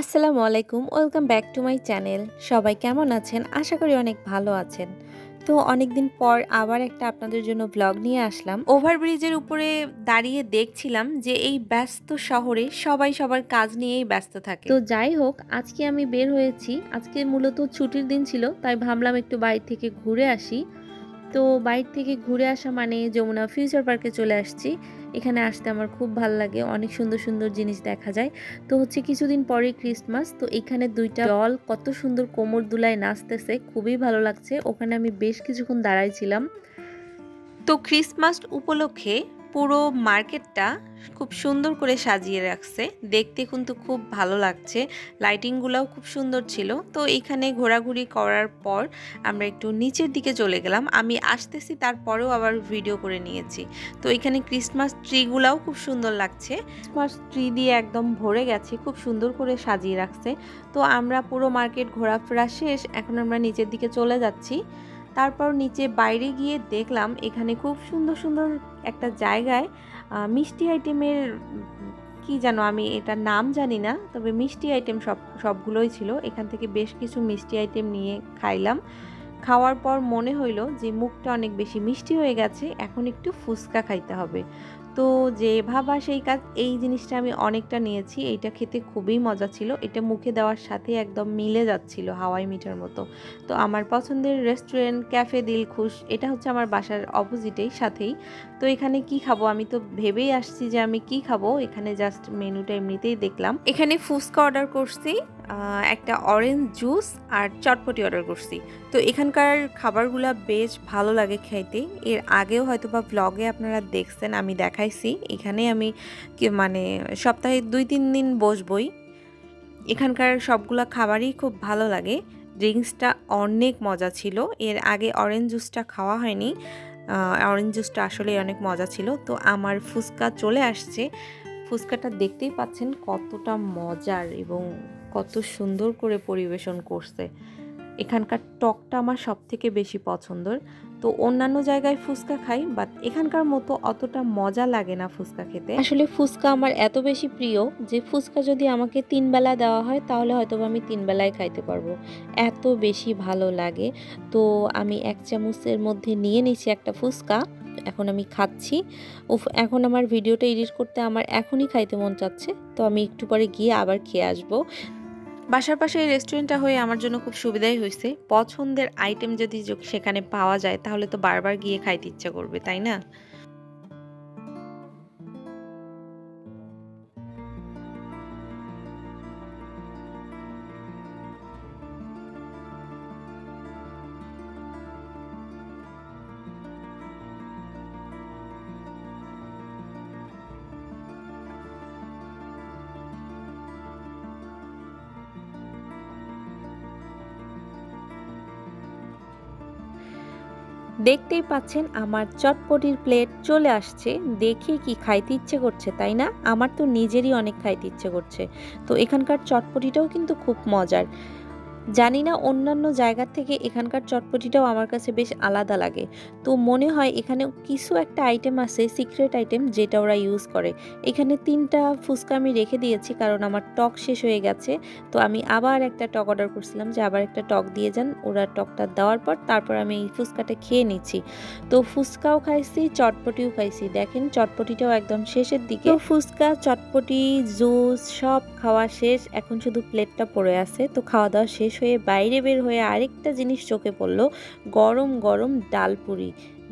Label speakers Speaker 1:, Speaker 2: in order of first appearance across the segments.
Speaker 1: আসসালামু আলাইকুম welcome back to my channel. সবাই কেমন আছেন? আশা করি অনেক ভালো আছেন। তো অনেকদিন পর আবার একটা আপনাদের জন্য ব্লগ নিয়ে আসলাম। ওভারব্রিজের উপরে দাঁড়িয়ে দেখছিলাম যে এই ব্যস্ত শহরে সবাই সবার কাজ নিয়েই ব্যস্ত থাকে। তো যাই হোক আজকে আমি বের হয়েছি। আজকে মূলত ছুটির দিন ছিল তাই ভাবলাম একটু বাইরে থেকে ঘুরে আসি। তো বাইরে থেকে ঘুরে আসা মানে যমুনা ফিউচার পার্কে চলে আসছি। এখানে আসতে আমার খুব ভালো লাগে, অনেক সুন্দর সুন্দর জিনিস দেখা যায়। তো হচ্ছে কিছুদিন পরে ক্রিসমাস, তো এখানে দুইটা দল কত সুন্দর কোমর দুলায় নাচতেছে, খুবই ভালো লাগছে। ওখানে আমি বেশ কিছুক্ষণ দাঁড়াইছিলাম তো ক্রিসমাস উপলক্ষে পুরো মার্কেটটা খুব সুন্দর করে সাজিয়ে রাখছে। দেখতে কিন্তু খুব ভালো লাগছে। লাইটিংগুলোও খুব সুন্দর ছিল। তো এখানে ঘোরাঘুরি করার পর আমরা একটু নিচের দিকে চলে গেলাম। আমি আসতেছি, তারপরেও আবার ভিডিও করে নিয়েছি। তো এখানে ক্রিসমাস ট্রিগুলাও খুব সুন্দর লাগছে। ক্রিসমাস ট্রি দিয়ে একদম ভরে গেছে, খুব সুন্দর করে সাজিয়ে রাখছে। তো আমরা পুরো মার্কেট ঘোরাফেরা শেষ, এখন আমরা নিচের দিকে চলে যাচ্ছি। তারপর নিচে বাইরে গিয়ে দেখলাম এখানে খুব সুন্দর সুন্দর একটা জায়গায় মিষ্টি আইটেমের, কি জানো আমি এটা নাম জানি না, তবে মিষ্টি আইটেম সব, সবগুলোই ছিল। এখান থেকে বেশ কিছু মিষ্টি আইটেম নিয়ে খাইলাম। খাওয়ার পর মনে হইল যে মুখটা অনেক বেশি মিষ্টি হয়ে গেছে, এখন একটু ফুচকা খাইতে হবে। তো যে ভাবা সেই কাজ, এই জিনিসটা আমি অনেকটা নিয়েছি, এইটা খেতে খুবই মজা ছিল, এটা মুখে দেওয়ার সাথে একদম মিলে যাচ্ছিল হাওয়াই মিঠার মতো। তো আমার পছন্দের রেস্টুরেন্ট, ক্যাফে, দিলখুশ, এটা হচ্ছে আমার বাসার অপোজিটেই, সাথেই। তো এখানে কি খাব? আমি তো ভেবেই আসছি যে আমি কি খাব? এখানে জাস্ট মেনুটা এমনিতেই দেখলাম। এখানে ফুচকা অর্ডার করছি। একটা অরেঞ্জ জুস আর চটপটি অর্ডার করছি। তো এখানকার খাবারগুলা বেশ ভালো লাগে খাইতে এর আগেও হয়তো বা ব্লগে আপনারা দেখছেন, আমি দেখাইছি। এখানে আমি মানে সপ্তাহে দুই তিন দিন বসবই। এখানকার সবগুলা খাবারই খুব ভালো লাগে। ড্রিঙ্কসটা অনেক মজা ছিল। এর আগে অরেঞ্জ জুসটা খাওয়া হয়নি। অরেঞ্জ জুসটা আসলে অনেক মজা ছিল। তো আমার ফুচকা চলে আসছে। ফুচকাটা দেখতেই পাচ্ছেন কতটা মজার এবং কত সুন্দর করে পরিবেশন করছে। এখানকার টকটা আমার সব থেকে বেশি পছন্দর। তো অন্যান্য জায়গায় ফুচকা খাই বাট এখানকার মতো অতটা মজা লাগে না ফুচকা খেতে। আসলে ফুচকা আমার এত বেশি প্রিয় যে ফুচকা যদি আমাকে তিন বেলা দেওয়া হয়, তাহলে হয়তো আমি তিন বেলায় খাইতে পারব। এত বেশি ভালো লাগে। তো আমি এক চামচের মধ্যে নিয়ে নিচ্ছি একটা ফুচকা। এখন আমি খাচ্ছি। উফ, এখন আমার ভিডিওটা এডিট করতে আমার এখনই খাইতে মন চাচ্ছে। তো আমি একটু পরে গিয়ে আবার খেয়ে আসব। বাসার পাশে এই রেস্টুরেন্টটা হয়ে আমার জন্য খুব সুবিধাই হয়েছে। পছন্দের আইটেম যদি সেখানে পাওয়া যায়, তাহলে তো বারবার গিয়ে খাইতে ইচ্ছা করবে, তাই না? দেখতেই পাচ্ছেন আমার চটপটির প্লেট চলে আসছে। দেখে কি খাইতে ইচ্ছে করছে, তাই না? আমার তো নিজেরই অনেক খাইতে ইচ্ছে করছে। তো এখানকার চটপটিটাও কিন্তু খুব মজার। জানি না অন্যান্য জায়গার থেকে এখানকার চটপটিটাও আমার কাছে বেশ আলাদা লাগে। তো মনে হয় এখানে কিছু একটা আইটেম আছে সিক্রেট আইটেম যেটা ওরা ইউজ করে। এখানে তিনটা ফুচকা আমি রেখে দিয়েছি কারণ আমার টক শেষ হয়ে গেছে। তো আমি আবার একটা টক অর্ডার করছিলাম যে আবার একটা টক দিয়ে যান। ওরা টকটা দেওয়ার পর তারপর আমি এই ফুচকাটা খেয়ে নিচ্ছি। তো ফুচকাও খাইছি, চটপটিও খাইছি। দেখেন চটপটিটাও একদম শেষের দিকে। ফুচকা, চটপটি, জুস সব খাওয়া শেষ। এখন শুধু প্লেটটা পড়ে আছে। তো খাওয়া দাওয়া শেষ হয়ে বাইরে বের হয়ে আরেকটা জিনিস চোখে পড়ল, গরম গরম ডালপুরি।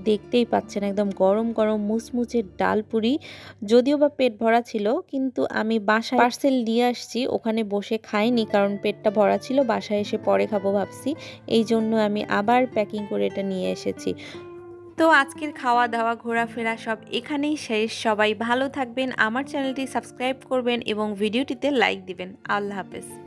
Speaker 1: দেখতেই পাচ্ছেন একদম গরম গরম মুচমুচে ডালপুরি। যদিও বা পেট ভরা ছিল, কিন্তু আমি বাসায় পার্সেল নিয়ে আসছি, ওখানে বসে খাইনি কারণ পেটটা ভরা ছিল, বাসায় এসে পরে খাব ভাবছি। এই জন্য আমি আবার প্যাকিং করে এটা নিয়ে এসেছি। তো আজকের খাওয়া দাওয়া ঘোরাফেরা সব এখানেই শেষ। সবাই ভালো থাকবেন, আমার চ্যানেলটি সাবস্ক্রাইব করবেন এবং ভিডিওটিতে লাইক দিবেন। আল্লাহ হাফেজ।